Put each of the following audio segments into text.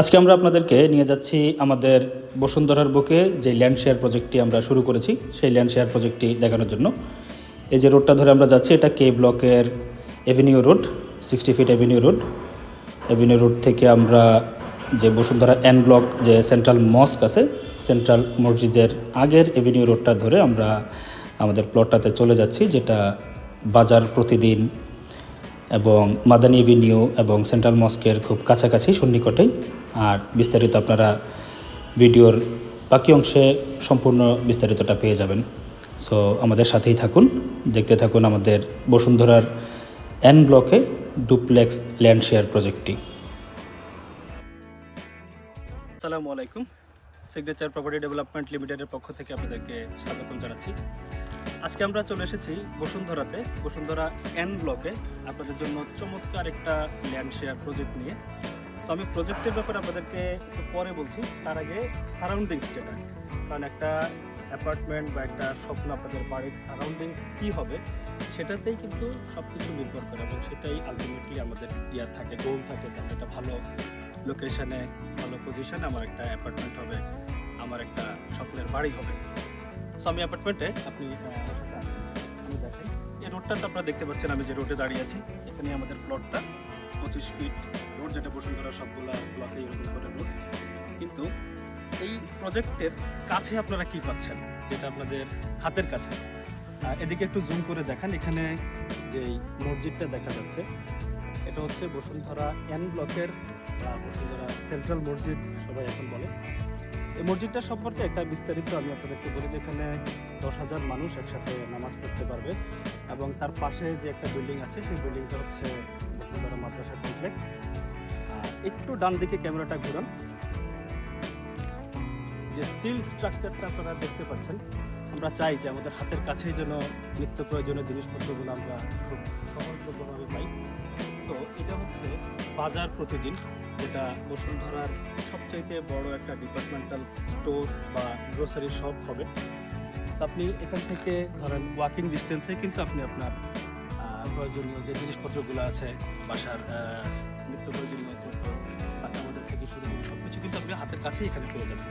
আজকে আমরা আপনাদেরকে নিয়ে যাচ্ছি আমাদের বসুন্ধরার বুকে যে ল্যান্ড শেয়ার প্রজেক্টটি আমরা শুরু করেছি, সেই ল্যান্ড শেয়ার প্রজেক্টটি দেখানোর জন্য। এই যে রোডটা ধরে আমরা যাচ্ছি, এটা কে ব্লকের avenue road sixty feet avenue road avenue road থেকে আমরা যে বসুন্ধরা এন ব্লক যে সেন্ট্রাল মস্ক আছে সেন্ট্রাল মসজিদের আগের এভিনিউ রোডটা ধরে আমরা আমাদের প্লটটাতে চলে যাচ্ছি, যেটা বাজার প্রতিদিন এবং মাদানী এভিনিউ এবং সেন্ট্রাল মস্কের খুব কাছাকাছি, সন্নিকটেই। আর বিস্তারিত আপনারা ভিডিওর বাকি অংশে সম্পূর্ণ বিস্তারিতটা পেয়ে যাবেন। সো আমাদের সাথেই থাকুন। দেখতে থাকুন আমাদের বসুন্ধরার এন ব্লকে ডুপ্লেক্স ল্যান্ড শেয়ার প্রজেক্টটি আসসালামু আলাইকুম। সিগনেচার প্রপার্টি ডেভেলপমেন্ট লিমিটেডের পক্ষ থেকে আপনাদেরকে স্বাগতম জানাচ্ছি। আজকে আমরা চলে এসেছি বসুন্ধরাতে। বসুন্ধরা এন ব্লকে আপনাদের জন্য চমৎকার একটা ল্যান্ড শেয়ার প্রজেক্ট নিয়ে। তো আমি প্রজেক্টের ব্যাপারে আপনাদেরকে একটু পরে বলছি। তার আগে সারাউন্ডিংস যেটা। কারণ একটা অ্যাপার্টমেন্ট বা একটা স্বপ্ন আপনাদের বাড়ির সারাউন্ডিংস কী হবে, সেটাতেই কিন্তু সব কিছু নির্ভর করে এবং সেটাই আলটিমেটলি আমাদের ইয়া থাকে গোল থাকে যে আমি একটা ভালো লোকেশনে ভালো পজিশনে আমার একটা অ্যাপার্টমেন্ট হবে, আমার একটা স্বপ্নের বাড়ি হবে। সো আমি অ্যাপার্টমেন্টে আপনি দেখাই। এই রোডটাতে আপনারা দেখতে পাচ্ছেন আমি যে রোডে দাঁড়িয়ে আছি। এখানে আমাদের প্লটটা পঁচিশ ফিট রোড যেটা বসুন্ধরা সবগুলা ব্লকে এরকম করে রোড কিন্তু এই প্রজেক্টের কাছে আপনারা কি পাচ্ছেন? যেটা আপনাদের হাতের কাছে। এদিকে একটু জুম করে দেখান। এখানে যে মসজিদটা দেখা যাচ্ছে, এটা হচ্ছে বসুন্ধরা এন ব্লকের বসুন্ধরা সেন্ট্রাল মসজিদ, সবাই এখন বলে। এই মসজিদটা সম্পর্কে একটা বিস্তারিত আমি আপনাদেরকে বলি, যেখানে দশ হাজার মানুষ একসাথে নামাজ পড়তে পারবে। এবং তার পাশে যে একটা বিল্ডিং আছে, সেই বিল্ডিংটা হচ্ছে বসুন্ধরা মাদ্রাসা কমপ্লেক্স একটু ডান দিকে ক্যামেরাটা ঘুরান। যে স্টিল স্ট্রাকচারটা আপনারা দেখতে পাচ্ছেন, আমরা চাই যে আমাদের হাতের কাছেই যেন নিত্য প্রয়োজনীয় জিনিসপত্রগুলো আমরা খুব সহজলভ্যভাবে পাই। তো এটা হচ্ছে বাজার প্রতিদিন, যেটা বসুন্ধরার সবচাইতে বড় একটা ডিপার্টমেন্টাল স্টোর বা গ্রোসারি শপ হবে। আপনি এখান থেকে ধরেন ওয়াকিং ডিস্টেন্সে কিন্তু আপনি আপনার প্রয়োজনীয় যে জিনিসপত্রগুলো আছে, বাসার নিত্য প্রয়োজনীয় কাঁচামালের থেকে শুরু করে সব কিছু কিন্তু আপনি হাতের কাছেই এখানে পেয়ে যাবেন।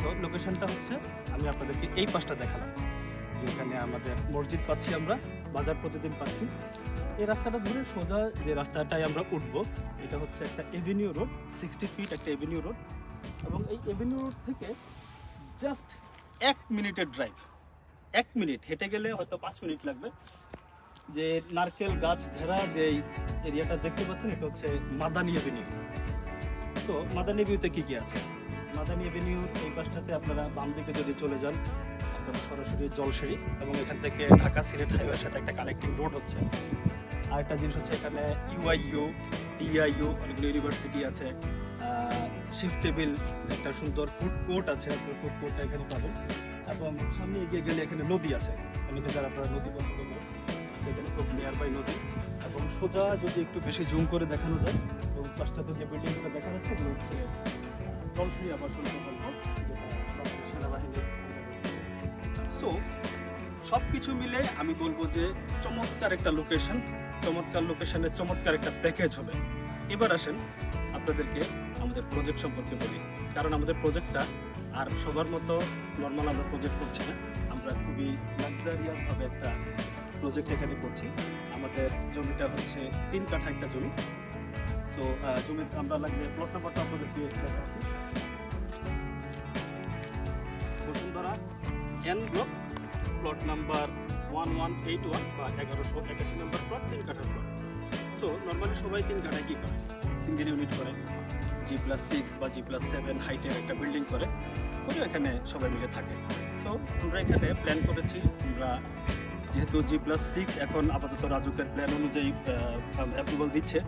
সো লোকেশনটা হচ্ছে, আমি আপনাদেরকে এই পাশটা দেখালাম, যেখানে আমাদের মসজিদ পাচ্ছি আমরা, বাজার প্রতিদিন পাচ্ছি। এই রাস্তাটা ধরে সোজা যে রাস্তাটায় আমরা উঠবো, এটা হচ্ছে একটা এভিনিউ রোড সিক্সটি ফিট একটা এভিনিউ রোড এবং এই এভিনিউ রোড থেকে জাস্ট এক মিনিটের ড্রাইভ এক মিনিট হেঁটে গেলে হয়তো পাঁচ মিনিট লাগবে। যে নারকেল গাছ ঘেরা যে এরিয়াটা দেখতে পাচ্ছেন, এটা হচ্ছে মাদানি এভিনিউ। তো মাদানি এভিনিউতে কি কি আছে? মাদানি এভিনিউ এই পাশটাতে আপনারা বাম দিকে যদি চলে যান, আপনারা সরাসরি জলসিঁড়ি এবং এখান থেকে ঢাকা সিলেট হাইওয়ের সাথে একটা কানেক্টিং রোড হচ্ছে। আরেকটা জিনিস হচ্ছে এখানে ইউআইইউ ডিআইইউ অনেকগুলো ইউনিভার্সিটি আছে। শিফট টেবিল একটা সুন্দর ফুড কোর্ট আছে, আপনার ফুড কোর্টটা এখানে পাবেন। এবং সামনে এগিয়ে গেলে এখানে নদী আছে। অনেকে যারা আপনারা নদী পছন্দ করেন এখানে খুব নিয়ার বাই নদী এবং সোজা যদি একটু বেশি জুম করে দেখানো যায়, এবং পাশটাতে যে বিল্ডিংগুলো দেখা যাচ্ছে ওগুলো হচ্ছে জলশ্রী আবাসন সেনাবাহিনীর সো সব কিছু মিলে আমি বলব যে চমৎকার একটা লোকেশন চমৎকার লোকেশনের চমৎকার একটা প্যাকেজ হবে। এবার আসেন আপনাদেরকে আমাদের প্রজেক্ট সম্পর্কে বলি। কারণ আমাদের প্রজেক্টটা আর সবার মতো নর্মাল আমরা প্রজেক্ট করছি না। আমরা খুবই লাক্সারিয়াস ভাবে একটা প্রজেক্ট এখানে করছি। আমাদের জমিটা হচ্ছে তিন কাঠা একটা জমি। তো জমি আমরা লাগবে প্লট নাম্বারটা আপনাদেরকে দেখাচ্ছি Bashundhara N block plot number one one eight one বা এগারোশো একাশি নম্বর প্লট তিন কাঠার প্লট সো নর্মালি সবাই তিন কাঠায় কী করে? সিঙ্গেল ইউনিট করে। জি প্লাস সিক্স বা জি প্লাস সেভেন হাইটের একটা বিল্ডিং করে। করে এখানে সবাই মিলে থাকে। তো আমরা এখানে প্ল্যান করেছি, আমরা যেহেতু জি প্লাস সিক্স এখন আপাতত রাজুকের প্ল্যান অনুযায়ী অ্যাপ্রুভাল দিচ্ছে।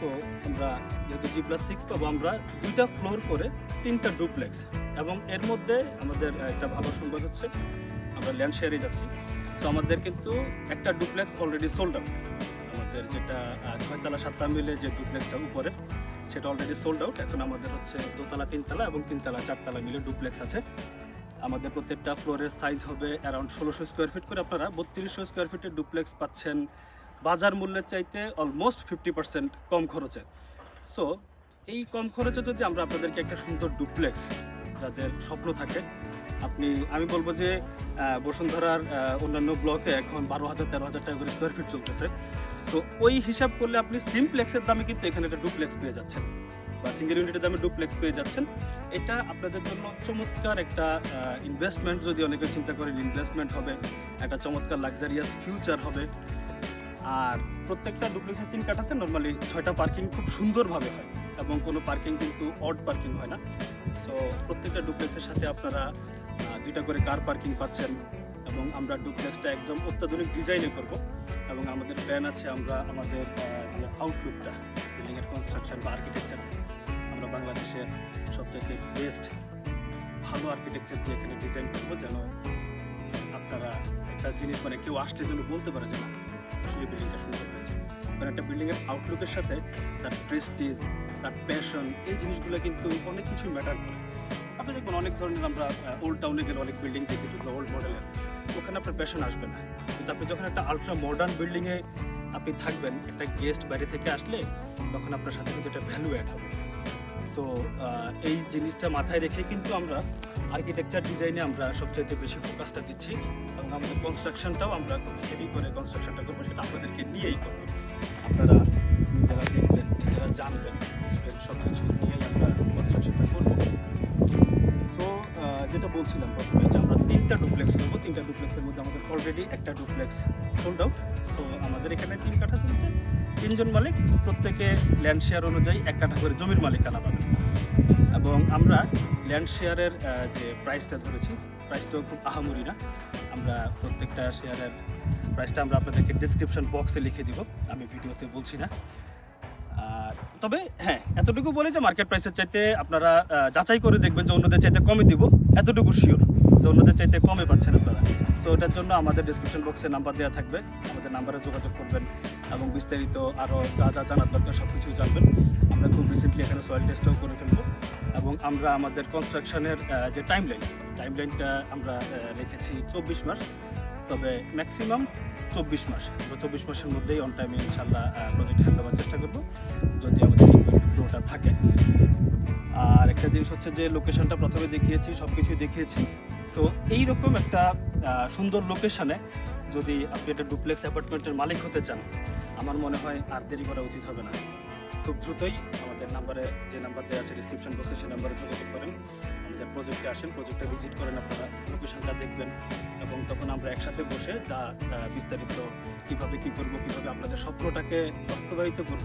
তো আমরা যেহেতু জি প্লাস সিক্স পাবো, আমরা দুইটা ফ্লোর করে তিনটা ডুপ্লেক্স এবং এর মধ্যে আমাদের একটা ভালো সংবাদ হচ্ছে, আমরা ল্যান্ড শেয়ারে যাচ্ছি। তো আমাদের কিন্তু একটা ডুপ্লেক্স অলরেডি সোল্ড আউট আমাদের যেটা ছয়তলা সাতটা মিলে যে ডুপ্লেক্সটা উপরে, সেটা অলরেডি সোল্ড আউট এখন আমাদের হচ্ছে দোতলা, তিনতলা এবং তিনতলা, চারতলা মিলে ডুপ্লেক্স আছে। আমাদের প্রত্যেকটা ফ্লোরের সাইজ হবে অ্যারাউন্ড ষোলোশো স্কোয়ার ফিট করে আপনারা বত্রিশশো স্কোয়ার ফিটের ডুপ্লেক্স পাচ্ছেন। বাজার মূল্যের চাইতে অলমোস্ট ফিফটি পার্সেন্ট কম খরচে। সো এই কম খরচে যদি আমরা আপনাদেরকে একটা সুন্দর ডুপ্লেক্স যাদের স্বপ্ন থাকে, আপনি, আমি বলব যে বসুন্ধরার অন্যান্য ব্লকে এখন বারো হাজার, তেরো হাজার টাকা করে স্কোয়ার ফিট চলতেছে। তো ওই হিসাব করলে আপনি সিমপ্লেক্সের দামে কিন্তু এখানে একটা ডুপ্লেক্স পেয়ে যাচ্ছেন। বা সিঙ্গেল ইউনিটের দামে ডুপ্লেক্স পেয়ে যাচ্ছেন। এটা আপনাদের জন্য চমৎকার একটা ইনভেস্টমেন্ট যদি অনেকে চিন্তা করেন ইনভেস্টমেন্ট হবে, একটা চমৎকার লাক্সারিয়াস ফিউচার হবে। আর প্রত্যেকটা ডুপ্লেক্সের তিন কাঠাতে নর্মালি ছয়টা পার্কিং খুব সুন্দরভাবে হয় এবং কোনো পার্কিং কিন্তু অড পার্কিং হয় না। সো প্রত্যেকটা ডুপ্লেক্সের সাথে আপনারা দুইটা করে কার পার্কিং পাচ্ছেন এবং আমরা ডুপ্লেক্সটা একদম অত্যাধুনিক ডিজাইনে করব এবং আমাদের প্ল্যান আছে আমরা আমাদের আউটলুকটা বিল্ডিংয়ের কনস্ট্রাকশন বা আর্কিটেকচার বাংলাদেশের সবচেয়ে বেস্ট ভালো আর্কিটেকচার দিয়ে এখানে ডিজাইন করব যেন আপনারা একটা জিনিস মানে কেউ আসলে যেন বলতে পারে যে, না, আসলে বিল্ডিংটা সুন্দর হয়েছে। কারণ একটা বিল্ডিংয়ের আউটলুকের সাথে তার প্রেস্টিজ তার প্যাশন এই জিনিসগুলো কিন্তু অনেক কিছু ম্যাটার করে। আপনি দেখবেন অনেক ধরনের আমরা ওল্ড টাউনে গেলে অনেক বিল্ডিং দেখি যেগুলো ওল্ড মডেলের ওখানে আপনার প্যাশন আসবে না। কিন্তু আপনি যখন একটা আলট্রা মডার্ন বিল্ডিংয়ে আপনি থাকবেন, একটা গেস্ট বাইরে থেকে আসলে তখন আপনার সাথে কিন্তু একটা ভ্যালু অ্যাড হবে। সো এই জিনিসটা মাথায় রেখে কিন্তু আমরা আর্কিটেকচার ডিজাইনে আমরা সবচাইতে বেশি ফোকাসটা দিচ্ছি এবং আমাদের কনস্ট্রাকশনটাও আমরা খুব হেভি করে কনস্ট্রাকশনটা করব, সেটা আপনাদেরকে নিয়েই করব। আপনারা নিজেরা দেখবেন, নিজেরা জানবেন, বুঝবেন সব কিছু নিয়েই আমরা কনস্ট্রাকশনটা করব। যেটা বলছিলাম প্রথমে যে আমরা তিনটা ডুপ্লেক্স করব, তিনটা ডুপ্লেক্সের মধ্যে আমাদের অলরেডি একটা ডুপ্লেক্স সোল্ড আউট সো আমাদের এখানে তিন কাঠা তুলতে তিনজন মালিক, প্রত্যেকে ল্যান্ড শেয়ার অনুযায়ী এক কাঠা করে জমির মালিকানা পাবেন। এবং আমরা ল্যান্ড শেয়ারের যে প্রাইসটা ধরেছি প্রাইসটাও খুব আহামরি না। আমরা প্রত্যেকটা শেয়ারের প্রাইসটা আমরা আপনাদেরকে ডিসক্রিপশন বক্সে লিখে দিব। আমি ভিডিওতে বলছি না। তবে হ্যাঁ এতটুকু বলে যে মার্কেট প্রাইসের চাইতে আপনারা যাচাই করে দেখবেন যে অন্যদের চাইতে কমে দিব। এতটুকু শিওর যে অন্যদের চাইতে কমে পাচ্ছেন আপনারা। তো ওটার জন্য আমাদের ডিসক্রিপশন বক্সে নাম্বার দেওয়া থাকবে। আমাদের নাম্বারে যোগাযোগ করবেন এবং বিস্তারিত আরও যা যা জানার দরকার সব কিছুই জানবেন। আমরা খুব রিসেন্টলি এখানে সয়েল টেস্টও করে ফেলব। এবং আমরা আমাদের কনস্ট্রাকশনের যে টাইম লাইন টাইম লাইনটা আমরা রেখেছি চব্বিশ মাস, তবে ম্যাক্সিমাম চব্বিশ মাস। আমরা চব্বিশ মাসের মধ্যেই অন টাইমে ইনশাল্লাহ প্রজেক্ট হ্যান্ড দেওয়ার চেষ্টা করব, যদি আমাদের ফ্লোটা থাকে। আর একটা জিনিস হচ্ছে যে লোকেশনটা প্রথমে দেখিয়েছি সব কিছুই দেখিয়েছি। তো এইরকম একটা সুন্দর লোকেশনে যদি আপনি একটা ডুপ্লেক্স অ্যাপার্টমেন্টের মালিক হতে চান, আমার মনে হয় আর দেরি করা উচিত হবে না। খুব দ্রুতই আমাদের নাম্বারে যে নাম্বার দেওয়া আছে ডিসক্রিপশন বক্সে সেই নাম্বারে যোগাযোগ করেন। আমাদের প্রজেক্টে আসেন প্রজেক্টে ভিজিট করেন আপনারা লোকেশনটা দেখবেন এবং তখন আমরা একসাথে বসে তা বিস্তারিত কীভাবে কি করব, কীভাবে আপনাদের স্বপ্নটাকে বাস্তবায়িত করব,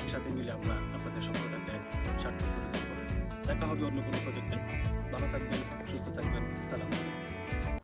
একসাথে মিলে আমরা আপনাদের স্বপ্নটাকে সার্থক করে দেখা হবে অন্য কোনো প্রজেক্টে ভালো থাকবেন, সুস্থ থাকবেন।